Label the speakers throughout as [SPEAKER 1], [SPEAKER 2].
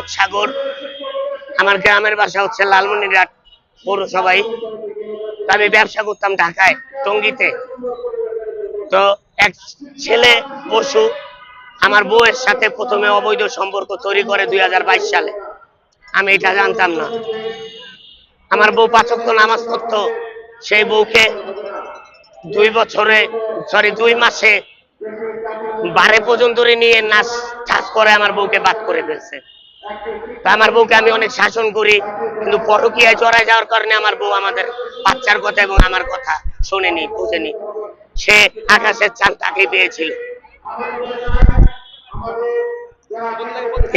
[SPEAKER 1] মোহাম্মদ সাগর। আমার গ্রামের বাসা হচ্ছে লালমনিরহাট পৌরসভায়। তো আমি ব্যবসা করতাম ঢাকায়, টঙ্গিতে। তো এক ছেলে পশু আমার বউয়ের সাথে প্রথমে অবৈধ সম্পর্ক তৈরি করে দুই সালে। আমি এটা জানতাম না। আমার বউ পাচক নামাজ পড়তো। সেই বউকে দুই বছরে সরি দুই মাসে বারে পর্যন্ত নিয়ে নাচ টাচ করে আমার বউকে বাদ করে ফেলছে। আমার বউকে আমি অনেক শাসন করি, কিন্তু পরকীয়ায় চড়াই যাওয়ার কারণে আমার বউ আমাদের বাচ্চার কথা এবং আমার কথা শোনেনি, বুঝেনি। সে আকাশের চাঁদ তাকে পেয়েছিল?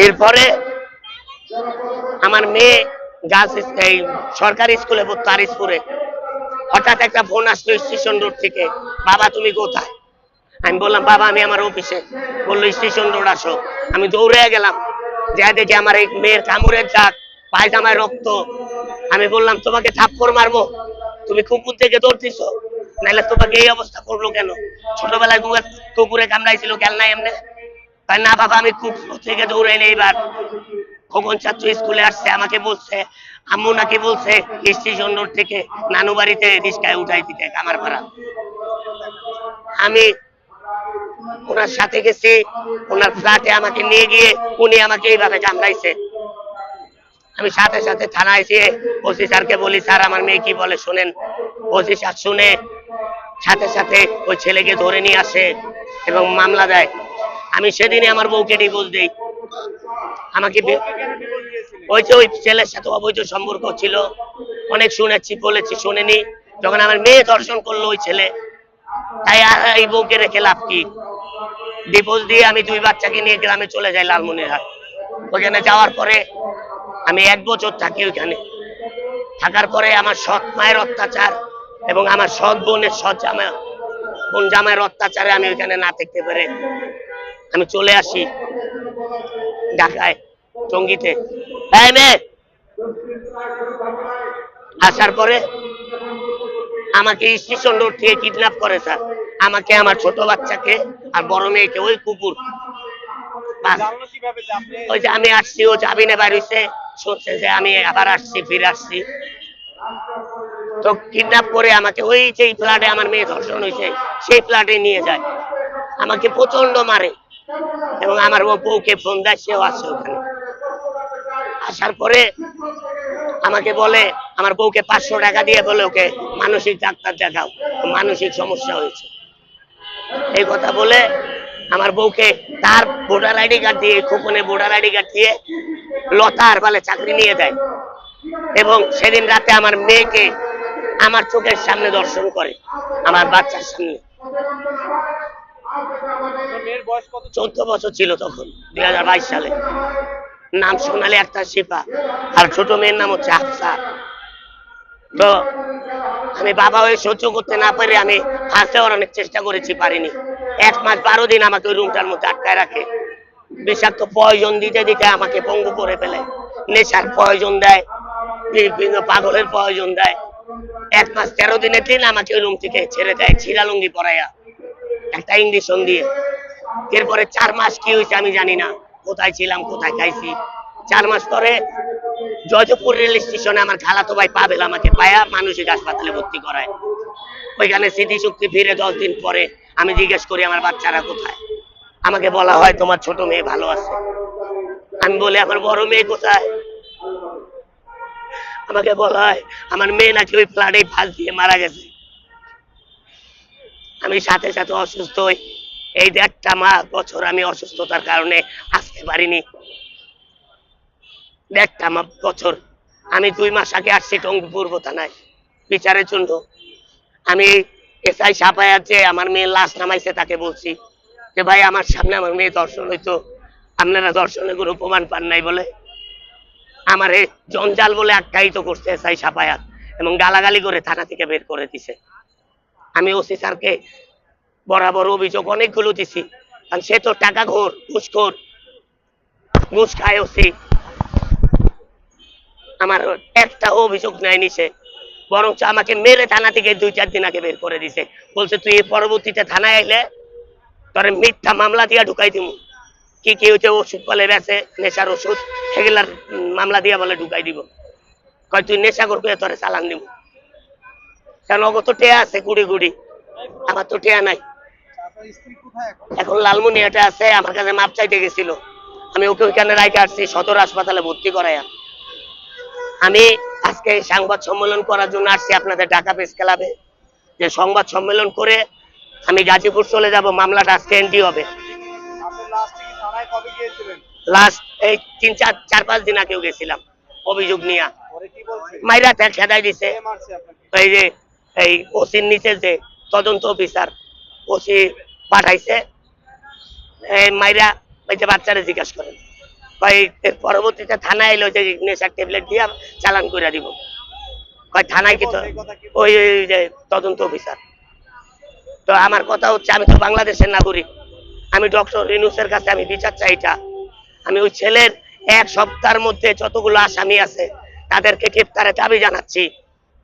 [SPEAKER 1] এরপরে আমার মেয়ে গার্লস এই সরকারি স্কুলে পড়তো আরিসপুরে হঠাৎ একটা ফোন আসলো স্টেশন রোড থেকে, বাবা, তুমি কোথায়? আমি বললাম, বাবা, আমি আমার অফিসে। বলল, স্টেশন রোড আসো। আমি দৌড়ে গেলাম। যা আমার এই মেয়ের কামড়ের পায়জামায় রক্ত। আমি বললাম, তোমাকে মারবো? তুমি কুকুর থেকে নাহলে তোমাকে এই অবস্থা করল কেন? ছোটবেলায় কুকুরে কামড়াইছিল নাই এমনি? তাই না বাবা, আমি কুকুর থেকে দৌড়ে এলে এইবার। খোকন ছাত্র স্কুলে আসছে, আমাকে বলছে, আম্মু নাকি বলছে স্টেশন থেকে, নানু বাড়িতে রিস্কায় উঠাই দিতে, কামার পাড়া। আমি ওনার সাথে গেছি, ওনার ফ্ল্যাটে আমাকে নিয়ে গিয়ে উনি আমাকে এইভাবে কামড়াইছে আমি সাথে সাথে থানায় গিয়ে ওসি স্যারকে বলি, স্যার, আমার মেয়ে কি বলে শোনেন। ওসি স্যার শুনে সাথে সাথে ওই ছেলেকে ধরে নিয়ে আসে এবং মামলা দেয়। আমি সেদিনই আমার বউকে ডিভোর্স দিই। আমাকে ওই যে ওই ছেলের সাথে অবৈধ সম্পর্ক ছিল, অনেক শুনেছি, বলেছি, শুনেনি। যখন আমার মেয়ে দর্শন করল ওই ছেলে, তাই এই বউকে রেখে লাভ কি? ডিভোর্স দিয়ে আমি দুই বাচ্চাকে নিয়ে গ্রামে চলে যাই লালমনিরহাট। ওখানে যাওয়ার পরে আমি এক বছর থাকি ওইখানে। থাকার পরে আমার সৎ মায়ের অত্যাচার এবং আমার সৎ বোনের সৎ জামা বোন জামাইয়ের অত্যাচারে আমি ওইখানে না থাকতে পেরে আমি চলে আসি ঢাকায় টঙ্গিতে। আসার পরে আমাকে স্টেশন রোড থেকে কিডন্যাপ করে স্যার আমাকে, আমার ছোট বাচ্চাকে আর বড় মেয়েকে, ওই কুকুর। ওই যে আমি আসছি, ও যাবি না বাড়িতে? শুনছে যে আমি আবার আসছি, ফিরে আসছি। তো কিডন্যাপ করে আমাকে, ওই যে ফ্ল্যাটে আমার মেয়ে ধর্ষণ হয়েছে, সেই ফ্ল্যাটে নিয়ে যায়। আমাকে প্রচণ্ড মারে। এবং আমার ও বউকে ফোন দেয়, সেও আছে ওখানে। আসার পরে আমাকে বলে, আমার বউকে পাঁচশো টাকা দিয়ে বলে ওকে মানসিক ডাক্তার দেখাও। মানসিক সমস্যা হয়েছে। এই কথা বলে আমার বউকে তার ভোটার আইডি কার্ড দিয়ে খোকনে ভোটার আইডি কার্ড দিয়ে লতার বলে চাকরি নিয়ে দেয়। এবং সেদিন রাতে আমার মেয়েকে আমার চোখের সামনে দর্শন করে আমার বাচ্চার সামনে।
[SPEAKER 2] বয়স
[SPEAKER 1] চোদ্দ বছর ছিল তখন দুই হাজার বাইশ সালে। নাম সোনালী একটা শিপা আর ছোট মেয়ের নাম হচ্ছে আফসা তো আমি বাবা হয়ে সহ্য করতে না পারে আমি ফাঁসতে অনেক চেষ্টা করেছি, পারিনি। এক মাস বারো দিন আমাকে ওই রুমটার মধ্যে আটকায় রাখে। বিষাক্ত প্রয়োজন দিতে দিতে আমাকে পঙ্গু করে ফেলে। নেশার প্রয়োজন দেয়, বিভিন্ন পাগলের প্রয়োজন দেয়। এক মাস তেরো দিনের দিন আমাকে ওই রুম থেকে ছেড়ে দেয় ছিড়ালুঙ্গি পরাইয়া, একটা ইঞ্জেকশন দিয়ে। এরপরে চার মাস কি হয়েছে আমি জানি না। কোথায় ছিলাম, কোথায় খাইছি? চার মাস পরে জয়দেবপুর রেল স্টেশনে আমার খালাতো ভাই পাবেল আমাকে পায়া মানসিক হাসপাতালে ভর্তি করায়। ওইখানে স্মৃতিশক্তি ফিরে দশ দিন পরে আমি জিজ্ঞেস করি, আমার বাচ্চারা কোথায়? আমাকে বলা হয়, তোমার ছোট মেয়ে ভালো আছে। আমি বলি, আমার বড় মেয়ে কোথায়? আমাকে বলা হয়, আমার মেয়ে নাকি ওই ফ্লাডে ফাঁস দিয়ে মারা গেছে। আমি সাথে সাথে অসুস্থ হই। এই দেড়টা মাস বছর আমি অসুস্থতার কারণে আসতে পারিনি। বছর। আমি দুই মাস আগে আসছি টঙ্গি পূর্ব থানায় বিচারের জন্য আমি এসআই সাপায়ার যে আমার মেয়ে লাশ নামাইছে তাকে বলছি যে, ভাই, আমার সামনে আমার মেয়ে দর্শন হইতো। আপনারা দর্শনের কোনো প্রমাণ পান নাই বলে। আমারে জঞ্জাল বলে আখ্যায়িত করছে এসআই সাপায়াত এবং গালাগালি করে থানা থেকে বের করে দিছে। আমি ওসি স্যারকে বরাবর অভিযোগ অনেকগুলো দিছি। কারণ সে তো টাকা ঘোর ঘুষখোর। ঘুষ খায় ওসি। আমার একটা অভিযোগ নেয়নি সে বরঞ্চ আমাকে মেরে থানা থেকে দুই, চার দিন আগে বের করে দিছে। বলছে, তুই এই পরবর্তীতে থানায় আইলে তোর মিথ্যা মামলা দিয়া ঢুকাই দিব কি কি হচ্ছে ওষুধ বলে বেছে নেশার ওষুধ, সেগুলার মামলা দিয়ে বলে ঢুকাই দিব। কয়, তুই নেশা করবি তোরে চালান দিব কারণ অগত টেয়া আছে গুড়ি গুড়ি। আমার তো টেয়া নাই।
[SPEAKER 2] এখন
[SPEAKER 1] এখন লালমনিয়াটা আছে, আমার কাছে মাপ চাইতে গেছিল। আমি ওকে ওইখানে রাইতে আসছি, সদর হাসপাতালে ভর্তি করাইয়া। আমি আজকে সংবাদ সম্মেলন করার জন্য আসছি আপনাদের ঢাকা প্রেস ক্লাবে। যে সংবাদ সম্মেলন করে আমি গাজীপুর চলে যাব, মামলাটা আজকে এন্ট্রি হবে।
[SPEAKER 2] লাস্টে
[SPEAKER 1] এই তিন, চার চার, পাঁচ দিন আগেও গেছিলাম অভিযোগ নিয়ে। মাইরা খেদাই দিছে। এই যে, এই ওসির নিচে যে তদন্ত অফিসার ওসি পাঠাইছে, এই মাইরা এই যে বাচ্চারা জিজ্ঞাসা করেন। কয় এর পরবর্তীতে থানায় এলো যে নেশার ট্যাবলেট দিয়ে চালান করে দিব। কয় থানায় কি ওই যে তদন্ত অফিসার। তো আমার কথা হচ্ছে আমি তো বাংলাদেশের নাগরিক। আমি ডক্টর রিনুসের কাছে আমি বিচার চাই এটা। আমি ওই ছেলের এক সপ্তাহের মধ্যে যতগুলো আসামি আছে তাদেরকে গ্রেপ্তারের দাবি জানাচ্ছি।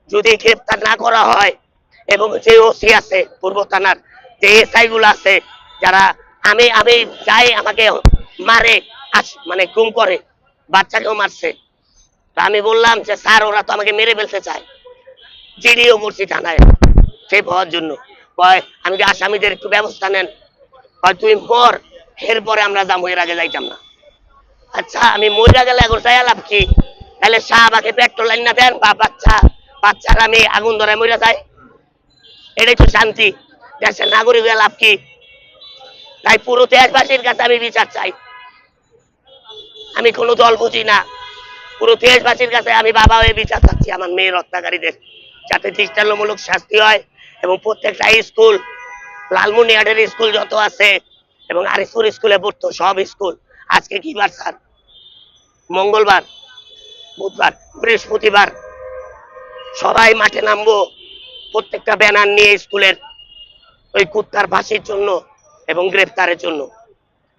[SPEAKER 1] যদি গ্রেপ্তার না করা হয় এবং যে ওসি আছে পূর্ব থানার যে এসআই গুলো আছে যারা আমি আমি যাই আমাকে মারে মানে গুম করে, বাচ্চাকেও মারছে। তা আমি বললাম যে, স্যার, ওরা তো আমাকে মেরে ফেলতে চায়। জিডিও করছি থানায় সেই পাওয়ার জন্য। কয়, আমি যে আসামিদের একটু ব্যবস্থা নেন? কয়, তুই মর, এরপরে আমরা যাব, এর আগে যাইতাম না। আচ্ছা আমি মরিয়া গেলে এখন চাই লাভ কি? তাহলে শাহবাগে পেট্রোল লাইন না দেন, বা বাচ্চা, বাচ্চার আমি আগুন ধরে মরিয়া যাই এটাই তো শান্তি, দেশের নাগরিক লাভ কি? তাই পুরো দেশবাসীর কাছে আমি বিচার চাই। আমি কোনো দল বুঝি না। পুরো দেশবাসীর কাছে আমি বাবা হয়ে বিচার চাচ্ছি, আমার মেয়ের হত্যাকারীদের যাতে দৃষ্টান্তমূলক শাস্তি হয় এবং প্রত্যেকটা স্কুল, লালমনিহাটের স্কুল যত আছে এবং আরিসপুর স্কুলে পড়তো, সব স্কুল। আজকে কি বার, স্যার? মঙ্গলবার, বুধবার, বৃহস্পতিবার। সবাই মাঠে নামবো, প্রত্যেকটা ব্যানার নিয়ে স্কুলের ওই কুত্তার ফাঁসির জন্য এবং গ্রেফতারের জন্য।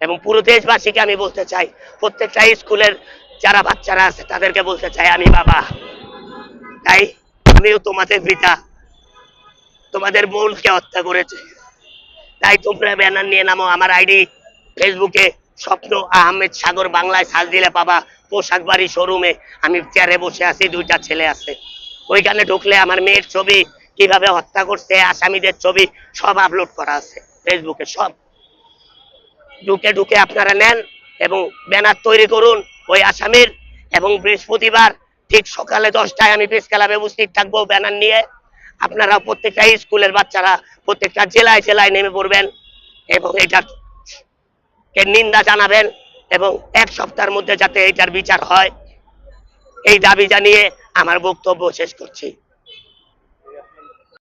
[SPEAKER 1] এবং পুরো দেশবাসীকে আমি বলতে চাই, প্রত্যেকটা স্কুলের যারা বাচ্চারা আছে, তাদেরকে বলতে চাই, আমি বাবা। তাই আমিও তোমাদের পিতা। তোমাদের বোনকে হত্যা করেছে। তাই তোমরা ব্যানার নিয়ে নামো, আমার আইডি, ফেসবুকে, স্বপ্ন আহমেদ সাগর বাংলায় সাজ দিলে পাবা, পোশাক বাড়ি শোরুমে। আমি চেয়ারে বসে আছি, দুইটা ছেলে আছে। ওইখানে ঢুকলে আমার মেয়ের ছবি, কীভাবে হত্যা করছে, আসামিদের ছবি, সব আপলোড করা আছে, ফেসবুকে সব। ঢুকে ঢুকে আপনারা নেন এবং ব্যানার তৈরি করুন ওই আসামির এবং বৃহস্পতিবার ঠিক সকালে দশটায় আমি প্রেস ক্লাবে উপস্থিত থাকব ব্যানার নিয়ে। আপনারা প্রত্যেকটা স্কুলের বাচ্চারা প্রত্যেকটা জেলায় জেলায় নেমে পড়বেন এবং এটা কে নিন্দা জানাবেন এবং এক সপ্তাহের মধ্যে যাতে এটার বিচার হয়। এই দাবি জানিয়ে আমার বক্তব্য শেষ করছি।